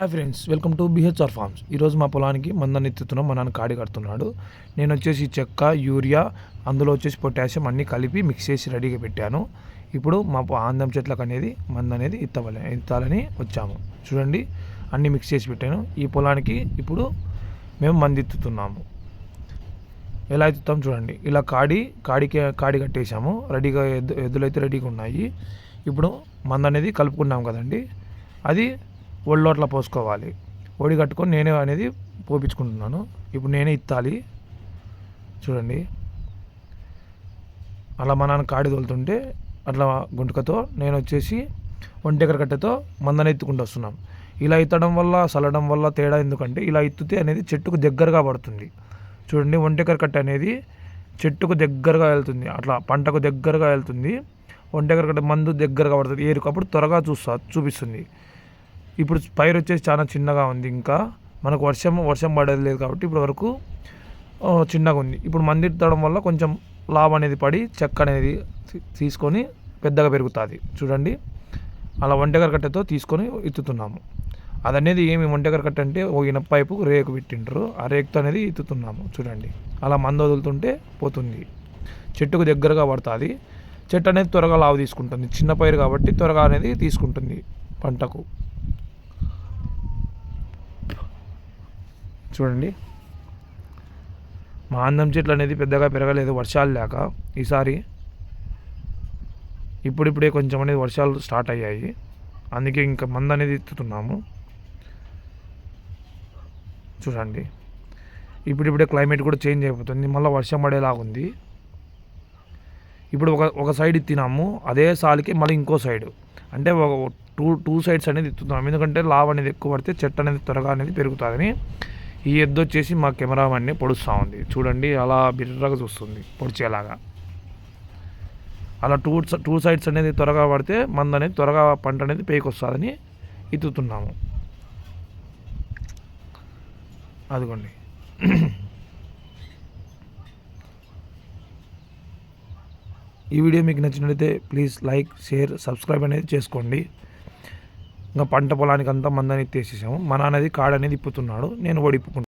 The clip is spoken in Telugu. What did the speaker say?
Hi friends welcome to BHR farms. ఈరోజు మా పొలానికి మందని ఎత్తుతున్నాం మా నాన్న కాడి కడుతున్నాడు. నేను వచ్చేసి చెక్క యూరియా అందులో వచ్చేసి పొటాషియం అన్నీ కలిపి మిక్స్ చేసి రెడీగా పెట్టాను. ఇప్పుడు మా ఆందం చెట్లకు అనేది మంద అనేది ఎత్తవలే ఇత్తాలని వచ్చాము. చూడండి అన్నీ మిక్స్ చేసి పెట్టాను. ఈ పొలానికి ఇప్పుడు మేము మంది ఎత్తుతున్నాము ఎలా ఎత్తుతాం చూడండి. ఇలా కాడి కాడికి కాడి కట్టేసాము రెడీగా ఎద్దు ఎద్దులైతే రెడీగా ఉన్నాయి. ఇప్పుడు మంద అనేది కలుపుకున్నాం కదండి. అది ఒళ్ళోట్ల పోసుకోవాలి. ఒడి కట్టుకొని నేనే అనేది పోపించుకుంటున్నాను ఇప్పుడు నేనే ఇత్తాలి. చూడండి. అలా మా నాన్న కాడి తోలుతుంటే అట్లా గుంటకతో నేను వచ్చేసి ఒంటెకర కట్టెతో మందన ఎత్తుకుంటూ వస్తున్నాం. ఇలా ఎత్తడం వల్ల చల్లడం వల్ల తేడా ఎందుకంటే ఇలా ఎత్తుతే అనేది చెట్టుకు దగ్గరగా పడుతుంది. చూడండి ఒంటెకర కట్టె అనేది చెట్టుకు దగ్గరగా వెళ్తుంది. అట్లా పంటకు దగ్గరగా వెళ్తుంది. ఒంటెకర కట్టె మందు దగ్గరగా పడుతుంది. ఏరుకప్పుడు త్వరగా చూస్తా చూపిస్తుంది. ఇప్పుడు పైరు వచ్చేసి చాలా చిన్నగా ఉంది ఇంకా. మనకు వర్షం వర్షం పడేది లేదు కాబట్టి ఇప్పటి వరకు చిన్నగా ఉంది. ఇప్పుడు మంది ఎత్తడం వల్ల కొంచెం లాభ అనేది పడి చెక్క అనేది తీసుకొని పెద్దగా పెరుగుతుంది. చూడండి. అలా వంటగర కట్టెతో తీసుకొని ఎత్తుతున్నాము అదనేది ఏమి వంటగర కట్ట అంటే ఓ ఇనప పైపు రేకు పెట్టిండ్రు. ఆ రేకుతో అనేది ఇత్తుతున్నాము. చూడండి. అలా మందు వదులుతుంటే పోతుంది. చెట్టుకు దగ్గరగా పడుతుంది. చెట్టు అనేది త్వరగా లావు తీసుకుంటుంది. చిన్న పైరు కాబట్టి త్వరగా అనేది తీసుకుంటుంది పంటకు. చూడండి. మా అందం చెట్లు అనేది పెద్దగా పెరగలేదు వర్షాలు లేక. ఈసారి ఇప్పుడిప్పుడే కొంచెం అనేది వర్షాలు స్టార్ట్ అయ్యాయి. అందుకే ఇంకా మంద అనేది ఎత్తుతున్నాము. చూడండి. ఇప్పుడిప్పుడే క్లైమేట్ కూడా చేంజ్ అయిపోతుంది. మళ్ళీ వర్షం పడేలాగుంది ఇప్పుడు ఒక ఒక సైడ్ ఎత్తినాము. అదే సాలికి మళ్ళీ ఇంకో సైడ్. అంటే ఒక టూ టూ సైడ్స్ అనేది ఎత్తుతున్నాం ఎందుకంటే లావ్ అనేది ఎక్కువ పడితే చెట్టు అనేది త్వరగా అనేది పెరుగుతుందని. ఈ ఎద్దు వచ్చేసి మా కెమెరామెన్ని పొడుస్తూ ఉంది. చూడండి అలా బిర్రగా చూస్తుంది పొడిచేలాగా. అలా టూ టూ సైడ్స్ అనేది త్వరగా పడితే మంద అనేది త్వరగా పంట అనేది పేకొస్తుందని ఇతుతున్నాము ఎత్తుతున్నాము అదిగోండి. ఈ వీడియో మీకు నచ్చినట్లయితే ప్లీజ్ లైక్ షేర్ సబ్స్క్రైబ్ అనేది చేసుకోండి. ఇంకా పంట పొలానికి అంతా మందని ఎత్తేసేసాము మా నాన్నది కాడ అనేది ఇప్పుతున్నాడు. నేను ఓడిప్పుకుంటాను